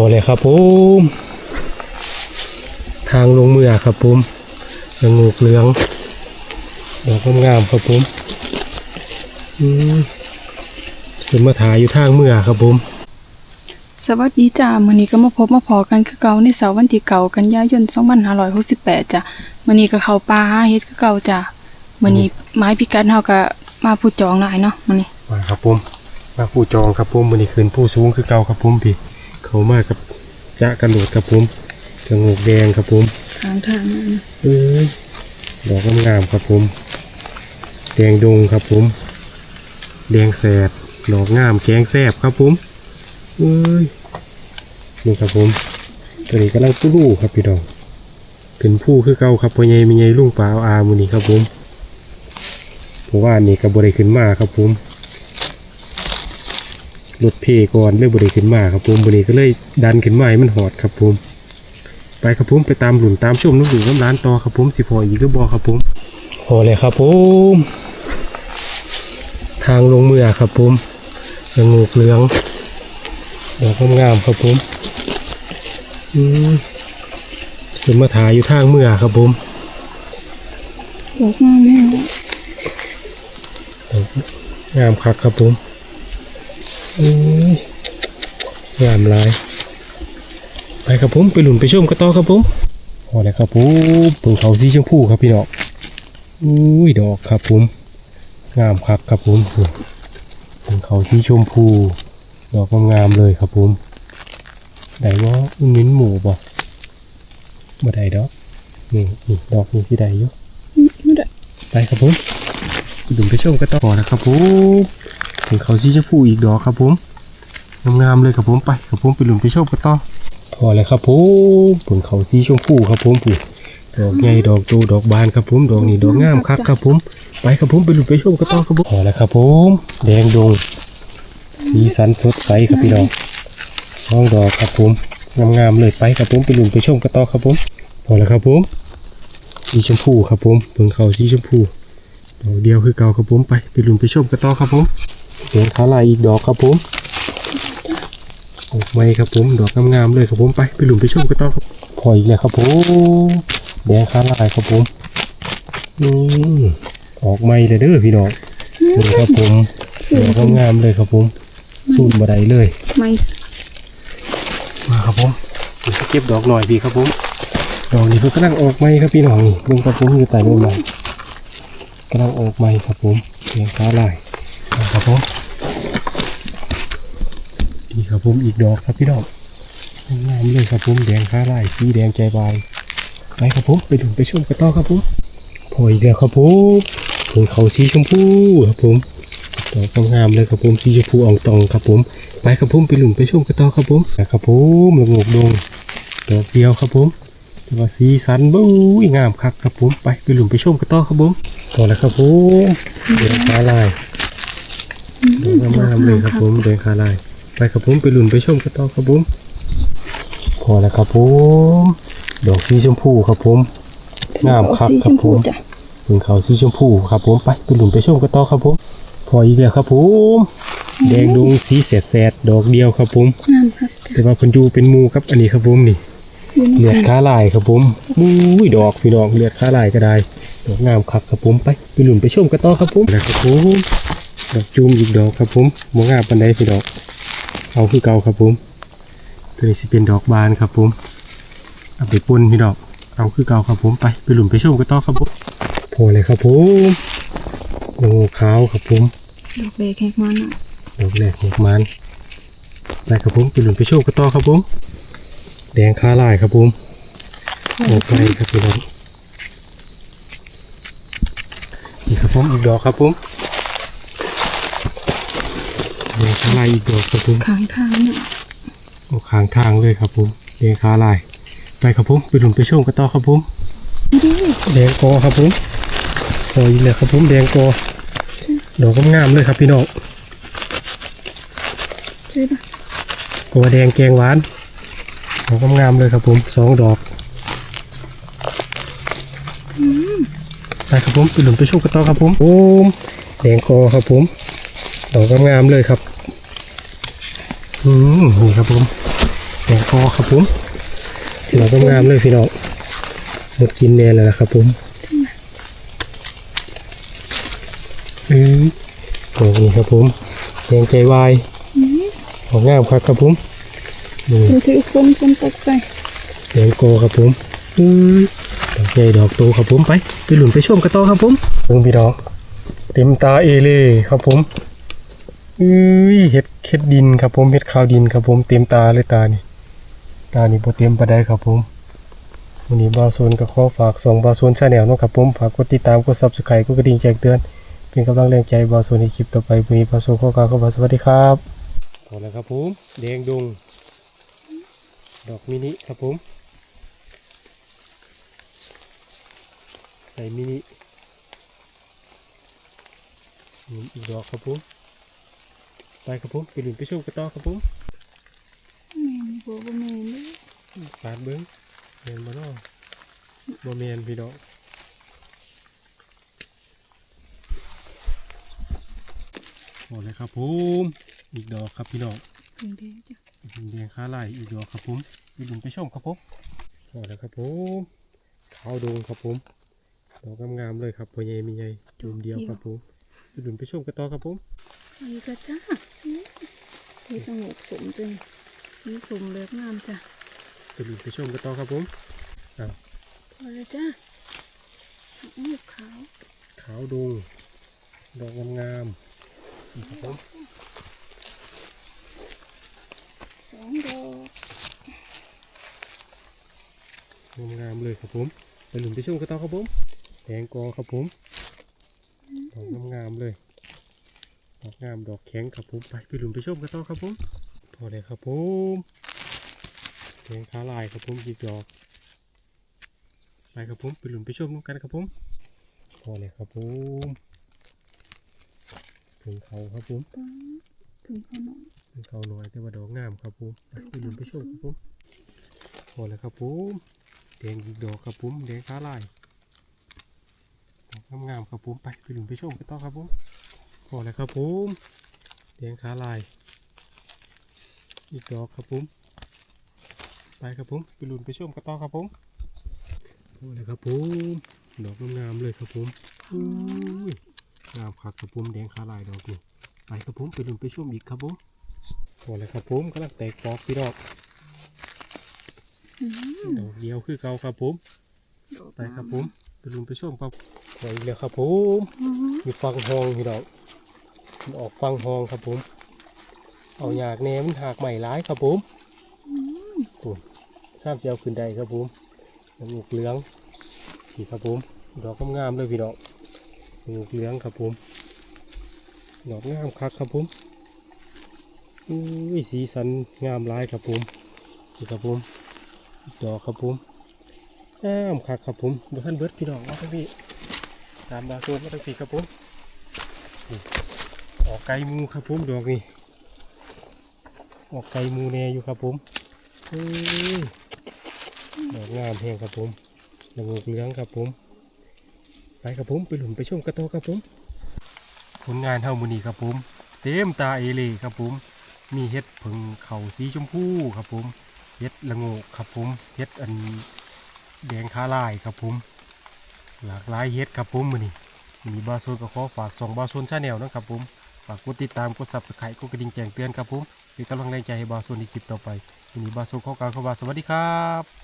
อเลยครับผมทางลงเมือครับผมยังงูเหลืองดอกงามๆครับผมอืมเป็นมาถ่ายอยู่ทางเมือครับผมสวัสดีจ้ามื้อนี้ก็มาพบมาพอกันคือเก่าในเสาร์วันที่เก่ากันยายน2568จ้ะมื้อนี้ก็เข้าป่าหาเฮ็ดคือเก่าจ้ะมื้อนี้ไม้พิกัดเฮาก็มาผู้จองหลายเนาะมื้อนี้มาครับผมมาผู้จองครับผมมันนี้ขึ้นผู้สูงคือเก่าครับผมพี่ เขามากับจะกระโดดครับผมกระงูกแดงครับผมทางทางนั่นเอ้ยดอกงามๆครับผม แดงดงครับผม แดงแสดดอกงามแกงแซบครับผมเอ้ยนี่ครับผมตัวนี้กำลังตู้ลูครับพี่ดองขึ้นผู้คือเก่าครับพ่อใหญ่มีใหญ่ลุงปลาเอาอามือนี้ครับผมเพราะว่านี่กับบริขึ้นมาครับผม รถเพก่อนเลยบริขึ้นมาครับผมบริก็เลยดันขึ้นมาให้มันหอดครับผม ไปครับผมไปตามหลุนตามชมน้ำหลุนน้ำร้านต่อครับผมสิพออีกหรือบอครับผมพอเลยครับผมทางลงเมือครับผมยังงูเหลืองดอกงามๆครับผมอืมเป็นมาถ่ายอยู่ทางเมือครับผมดอกงามแม่งามคักครับผมอืม งามหลายไปครับผมไปหลุนไปชมกันต่อครับผมพอแล้วครับผมปลูกเขาสีชมพูครับพี่น้องอุ้ยดอกครับผมงามคักครับผมปลูกเขาสีชมพู ดอกงามๆเลยครับผมได้ว่ามิ้นหมูบ่บ่ได้ดอกนี่นี่ดอกนี้ที่ได้อยู่บ่ได้ไปครับผมดุมไปชมกันต่อนะครับผม ถึงเขาสีชมพูอีกดอกครับผมงามๆเลยครับผมไปครับผมไปหลุมไปชมกันต่อพอแล้วครับผมผลเขาสีชมพูครับผมผู้ดอกใหญ่ดอกโตดอกบานครับผมดอกนี้ดอกงามคักครับผมไปครับผมไปหลุมไปชมกันต่อครับผมพอแล้วครับผมแดงดงสีสันสดใสครับพี่น้องน้องดอกครับผมงามๆเลยไปครับผมไปหลุมไปชมกันต่อครับผมพอแล้วครับผมสีชมพูครับผมเพิ่งเขาสีชมพูดอกเดียวคือเก่าครับผมไปไปหลุ้นไปชมกันต่อครับผม เห็นขาลายอีกดอกครับผมออกไม้ครับผม ดอกงามๆเลยครับผมไปไปลุ้นไปชมกันต่อครับพออีกแล้วครับผมแดงขาลายครับผมอืมออกไม้เลยเด้อพี่น้องนี่ครับผมดอกงามๆเลยครับผมสูนบัไดเลยไม่มาครับผมเดี๋ยวจะเก็บดอกหน่อยพี่ครับผมดอกนี้เพิ่งกำลังออกใหม่ครับพี่น้องนี่เบิ่งครับผมอยู่ใต้ใบไม้กำลังออกใหม่ครับผมเพียงขาลายนะ ครับผมนี่ครับผมอีกดอกครับพี่น้องงามเลยครับผมแดงขาลายสีแดงใจบายไปครับผมไปดูไปชมกันต่อครับผมพออีกแล้วครับผมถึงเขาสีชมพูครับผมดอกงามเลยครับผมสีชมพูอ่องตองครับผมไปครับผมไปหลุมไปชมกันต่อครับผมครับผมละงกดงดอกเดียวครับผมแต่ว่าสีสันบู๊งามคักครับผมไปไปหลุมไปชมกันต่อครับผมต่อแล้วครับผมเดินขาลาย งามๆเลยครับผมเดินขาลาย ไปครับผมไปหลุมไปชมกันต่อครับผมพอแล้วครับผมดอกสีชมพูครับผมงามคักครับผมจ้ะถึงเขาสีชมพูครับผมไปไปหลุมไปชมกันต่อครับผมพออีกแล้วครับผมแดงดงสีแสดๆดอกเดียวครับผมงามครับแต่ว่าเพิ่นอยู่เป็นหมูครับอันนี้ครับผมนี่เลือดขาลายครับผมอุ้ยดอกพี่น้องเลือดขาลายก็ได้ดอกงามคักครับผมไปไปหลุนไปชมกันต่อครับผมนะครับผม ดอกจูมอีกดอกครับผมมงามปันไดพี่ดอก เอาคือเก่าครับผมตัวนี้สิเป็นดอกบานครับผมเอาไปป่นพี่ดอก เอาคือเก่าครับผมไปไปหลุนไปชมกันต่อครับผมพอเลยครับผมโอ้ขาวครับผมดอกเล็กแห้งมันอะดอกแรกแหกมันไปครับผมไปหลุนไปโชว์กันต่อครับผมแดงขาลายครับผมออกไปครับพี่น้องนี่ครับผมอีกดอกครับผมแด งขาลายอีกดอกครับผมข้างทางเนี่ยออกข้างทางเลยครับผมแดงขาลาย ไปครับผมไปหลุนไปโชว์กันต่อครับผมแดงกอครับผมพออีกแล้วครับผมแดงกอดอกงามๆเลยครับพี่น้องใช่ปะกัวแดงแกงหวานดอกงามๆเลยครับผมสองดอกไปครับผมไปหลุมไปชมกันต่อครับผมโอ้มแดงคอครับผมดอกงามๆเลยครับอืม นี่ครับผมแดงคอครับผมดอกงามๆเลยพี่น้องหมดกินแน่เลยนะครับผมอืมดอกนี้ครับผมแดงใจวายดอกงามครับครับผมนี่ดูถือคนคนตกใส่แดงโกครับผมอืมดอกใหญ่ดอกโตครับผมไป ไปหลุนไปชมกันต่อครับผมเบิ่งพี่น้องเต็มตาเอเล่ครับผม อุ้ยเห็ดเห็ดดินครับผมเห็ดขาวดินครับผมเต็มตาเลยตานี่ตานี่บ่เต็มปานใดครับผมวันนี้บาวโซนก็ขอฝากส่งบาวโซนชาแนลนะครับผมฝากกดติดตามกด Subscribe กดกระดิ่งแจ้งเตือนเป็นกำลังแรงใจบาวโซนในคลิปต่อไปวันนี้บาวโซนขอกล่าวคำว่าสวัสดีครับพอแล้วครับผมแดงดงดอกมินิครับผมใส่มินิอีกดอกครับผม ไปครับผมไปหลุนไปชมกันต่อครับผมแม่นบ่บ่แม่นเด้อปาดเบิ้งเมนมาเนาะบ่เมนพี่ดอกหมดเลยครับผมอีกดอกครับพี่น้องเพิ่งแดงจ้ะแดงขาลายอีกดอกครับผมไปหลุนไปชมครับผมหมดแล้วครับผมขาวดงครับผมดอกงามๆเลยครับพ่อใหญ่มีใหญ่จุ่มเดียวครับผมไปหลุนไปชมกันต่อครับผมอีกแล้วจ้า เฮ็ดต้องหกสมจังสีสมเลือกงามจ้ะไปหลุนไปชมกันต่อครับผมอ้าวพอแล้วจ้าอู้ขาว ขาวดงดอกงามๆนี่ครับผมสองดอกงามๆเลยครับผมไปหลุนไปชมกันต่อครับผมแดงกอครับผมดอกงามๆเลยด อกงามดอกแข็งครับผมไปไปหลุนไปชมกันต่อครับผมพอเลยครับผมแดงขาลายครับผมอีกดอกไปครับผมไปหลุนไปชมกันครับผมพอเลยครับผมถึงเขาครับผมป้าถึงเขาหน่อยถึงเขาน้อยแต่ว่าดอกงามครับผมไปไปหลุนไปชมครับผมพอเลยครับผมแดงอีกดอกครับผมแดงขาลายดอกงามๆครับผมไปไปหลุนไปชมกันต่อครับผม พอแล้วครับผมแดงขาลาย อีกดอกครับผมไปครับผมไปหลุนไปชมกันต่อครับผมพอแล้วครับผมดอกงามๆเลยครับผมอุ้ยงามคักครับผมแดงขาลายดอกนี่ไปครับผมไปหลุนไปชมอีกครับผมพอแล้วครับผมกำลังแตกปอกพี่ดอกอืมดอกเดียวคือเก่าครับผมดอกไปครับผมไปหลุนไปชมครับพออีกแล้วครับผมอืมมีฟังหองพี่ดอกมัน ออกฟังหองครับผม เอาอยากแนมันหากใหม่ร้ายครับผมผมทราบเจียวขึ้นได้ครับผมน้ำมูกเหลืองนี่ครับผม ดอกงามเลยพี่ดอกน้ำมูกเหลืองครับผม ดอกงามคักครับผมอุ้ยสีสันงามร้ายครับผมนี่ครับผม ดอกครับผมงามคักครับผมดูท่านเบิร์ดพี่ดอกว่าพี่ตามบาโซนมาตั้งสี่ครับผมนี่ ออกไก่มูครับผมดอกนี่ออกไก่มูแน่อยู่ครับผมเฮ้ยดอกงามแห้งครับผมดอกเหลืองครับผม ไปครับผมไปหลุมไปชมกระโตครับผม ผลงานเท่ามือนี้ครับผม เต็มตาเอเล่ครับผม มีเห็ดผึ่งเข่าสีชมพูครับผมเห็ดละโงกครับผมเห็ดอันแดงคาลายครับผม หลากหลายเฮ็ดครับผมมือนี้มีบาโซนก็ขอฝากสองบาโซนชาแนลนะครับผม ฝากกดติดตามกดซับสไครต์กดกระดิ่งแจ้งเตือนครับผมเป็นกำลังแรงใจให้บาสุนในคลิปต่อไปวันนี้บาสุนขอกล่าวคำว่าสวัสดีครับ